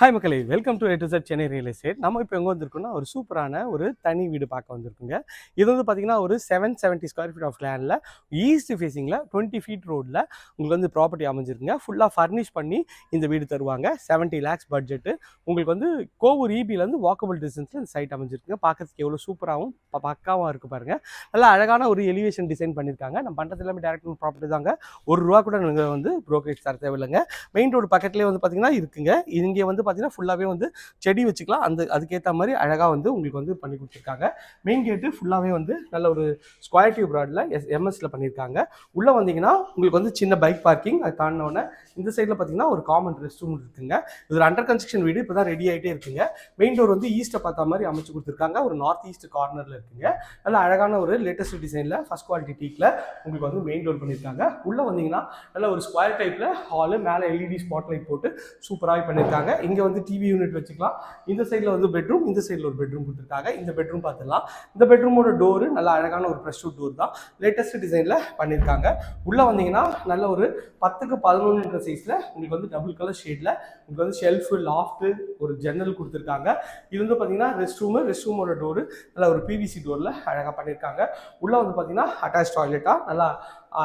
Hi மக்களை welcome to எட்டு செட் சென்னை ரியல் எஸ்டேட் நம்ம இப்போ எங்கே வந்திருக்கோம்னா ஒரு சூப்பரான ஒரு தனி வீடு பார்க்க வந்திருக்குங்க. இது வந்து பார்த்தீங்கன்னா ஒரு seven seventy square feet of லேண்டில் ஈஸ்ட் ஃபேஸிங்கில் டுவெண்ட்டி ஃபீட் ரோட்டில் உங்களுக்கு வந்து ப்ராப்பர்ட்டி அமைஞ்சிருக்குங்க. ஃபுல்லாக ஃபர்னிஷ் பண்ணி இந்த வீடு தருவாங்க. செவன்ட்டி லேக்ஸ் பட்ஜெட்டு உங்களுக்கு வந்து கோவூர் இபிலேருந்து வாக்கபிள் டிஸ்டன்ஸில் இந்த சைட் அமைஞ்சிருக்குங்க. பார்க்கறதுக்கு எவ்வளோ சூப்பராகவும் ப- பக்காவாக இருக்குது பாருங்கள் நல்லா அழகான ஒரு எலிவேஷன் டிசைன் பண்ணியிருக்காங்க நம்ம பண்ணுறது எல்லாமே டேரக்ட் ப்ராப்பர்ட்டி தாங்க. ஒரு ரூபா கூட நீங்கள் வந்து ப்ரோக்கரேஜ் தர தேவையில்லைங்க. மெயின் ரோடு பக்கத்துலேயே வந்து பார்த்தீங்கன்னா இருக்குங்க. இங்கே வந்து பார்த்தீங்கன்னா ஃபுல்லாகவே வந்து செடி வச்சுக்கலாம். அந்த அதுக்கேற்ற மாதிரி அழகாக வந்து உங்களுக்கு வந்து பண்ணி கொடுத்துருக்காங்க. மெயின் கேட்டு ஃபுல்லாகவே வந்து நல்ல ஒரு ஸ்கொயர் டியூப் ராடில் எஸ் எம்எஸ்சில் பண்ணியிருக்காங்க உள்ளே வந்தீங்கன்னா உங்களுக்கு வந்து சின்ன பைக் பார்க்கிங் அது தாண்டினோடனே இந்த சைடில் பார்த்தீங்கன்னா ஒரு காமன் ரெஸ்ட் ரூம் இருக்குங்க. இது ஒரு அண்டர் கன்ஸ்ட்ரக்ஷன் வீடு இப்போ தான் ரெடி ஆகிட்டே இருக்குங்க. மெயின் டோர் வந்து ஈஸ்ட்டை பார்த்த மாதிரி அமைச்சு கொடுத்துருக்காங்க. ஒரு நார்த் ஈஸ்ட் கார்னரில் இருக்குங்க. நல்ல அழகான ஒரு லேட்டஸ்ட் டிசைனில் ஃபஸ்ட் குவாலிட்டி டீக்கில் உங்களுக்கு வந்து மெயின் டோர் பண்ணியிருக்காங்க உள்ளே வந்தீங்கன்னா நல்ல ஒரு ஸ்கொயர் டைப்பில் ஹாலு மேலே எல்இடி ஸ்பாட் லைட் போட்டு சூப்பராக பண்ணியிருக்காங்க இங்கே வந்து டிவி யூனிட் வச்சுக்கலாம். இந்த சைடில் வந்து பெட்ரூம் இந்த சைடில் ஒரு பெட்ரூம் கொடுத்துருக்காங்க. இந்த பெட்ரூம் பார்த்துடலாம் இந்த பெட்ரூமோட டோரு நல்ல அழகான ஒரு ப்ரெஷ் டோர் தான். லேட்டஸ்ட் டிசைனில் பண்ணியிருக்காங்க உள்ளே வந்தீங்கன்னா நல்ல ஒரு பத்துக்கு பதினொன்று சைஸில் உங்களுக்கு வந்து டபுள் கலர் ஷேடில் உங்களுக்கு வந்து ஷெல்ஃபு லாஃப்ட்டு ஒரு ஜன்னல் கொடுத்துருக்காங்க. இது வந்து பார்த்தீங்கன்னா ரெஸ்ட் ரூமு ரெஸ்ட் ரூமோட டோரு நல்லா ஒரு பிவிசி டோரில் அழகாக பண்ணியிருக்காங்க உள்ளே வந்து பார்த்தீங்கன்னா அட்டாச் டாய்லெட்டாக நல்லா ஆ,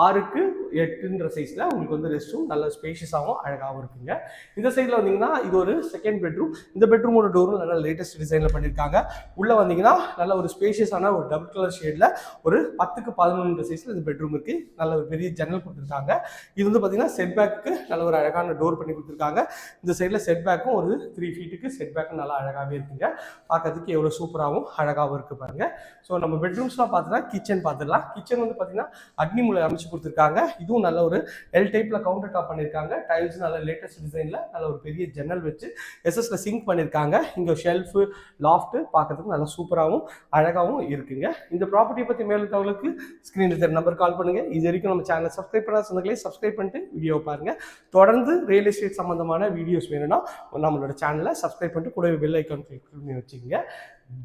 ஆறுக்கு எட்டுன்ற சைஸில் உங்களுக்கு வந்து ரெஸ்ட் ரூம் நல்ல ஸ்பேஷியஸாகவும் அழகாகவும் இருக்குங்க. இந்த சைடில் வந்தீங்கன்னா இது ஒரு செகண்ட் பெட்ரூம் இந்த பெட்ரூமோட டோரும் நல்ல லேட்டஸ்ட் டிசைனில் பண்ணியிருக்காங்க உள்ளே வந்தீங்கன்னா நல்ல ஒரு ஸ்பேஷியஸான ஒரு டபுள் கலர் ஷேடில் ஒரு பத்துக்கு பதினொன்று சைஸில் இந்த பெட்ரூம் இருக்குது நல்ல ஒரு பெரிய ஜன்னல் கொடுத்துருக்காங்க. இது வந்து பார்த்தீங்கன்னா செட் பேக்கு நல்ல ஒரு அழகான டோர் பண்ணி கொடுத்துருக்காங்க. இந்த சைடில் செட் பேக்கும் ஒரு த்ரீ ஃபீட்டுக்கு செட் பேக்கும் நல்லா அழகாகவே இருக்குங்க. பார்க்கறதுக்கு எவ்வளோ சூப்பராகவும் அழகாகவும் இருக்குது பாருங்கள் ஸோ நம்ம பெட்ரூம்ஸ்லாம் பார்த்தீங்கன்னா கிச்சன் பார்த்துடலாம் கிச்சன் வந்து பார்த்தீங்கன்னா அக்னி மூலை அமைச்சு கொடுத்துருக்காங்க. இதுவும் நல்ல ஒரு எல் டைப்பில் கவுண்டர் டாப் பண்ணியிருக்காங்க டைல்ஸ் நல்ல லேட்டஸ்ட் டிசைனில் நல்ல ஒரு பெரிய ஜன்னல் வச்சு எஸ்எஸ்ல சிங்க் பண்ணியிருக்காங்க இங்கே ஷெல்ஃபு லாஃப்ட்டு பார்க்கறதுக்கு நல்லா சூப்பராகவும் அழகாகவும் இருக்குங்க. இந்த ப்ராப்பர்ட்டியை பற்றி மேலும் தகவலுக்கு ஸ்க்ரீனில் தெரிய நம்பர் கால் பண்ணுங்கள் இது வரைக்கும் நம்ம சேனல் சப்ஸ்கிரைப் பண்ணாத சொந்தங்களே சப்ஸ்கிரைப் பண்ணிட்டு வீடியோ பாருங்கள் தொடர்ந்து ரியல் எஸ்டேட் சம்மந்தமான வீடியோஸ் வேணும்னா நம்மளோட சேனலை சப்ஸ்கிரைப் பண்ணிட்டு கூடவே பெல் ஐக்கான் கிளிக் பண்ணி வச்சுக்கோங்க.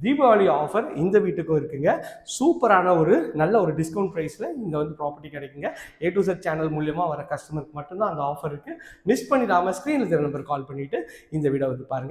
தீபாவளி ஆஃபர் இந்த வீட்டுக்கும் இருக்குங்க. சூப்பரான ஒரு நல்ல ஒரு டிஸ்கவுண்ட் ப்ரைஸில் இங்கே வந்து ப்ராப்பர்ட்டி கிடைக்குங்க. ஏ டு செட் சேனல் மூலியமாக வர கஸ்டமருக்கு மட்டும்தான் அந்த ஆஃபர் இருக்குது மிஸ் பண்ணிடாமல் ஸ்க்ரீனில் தெரிய நம்பர் கால் பண்ணிவிட்டு இந்த வீடியோ வந்து பாருங்கள்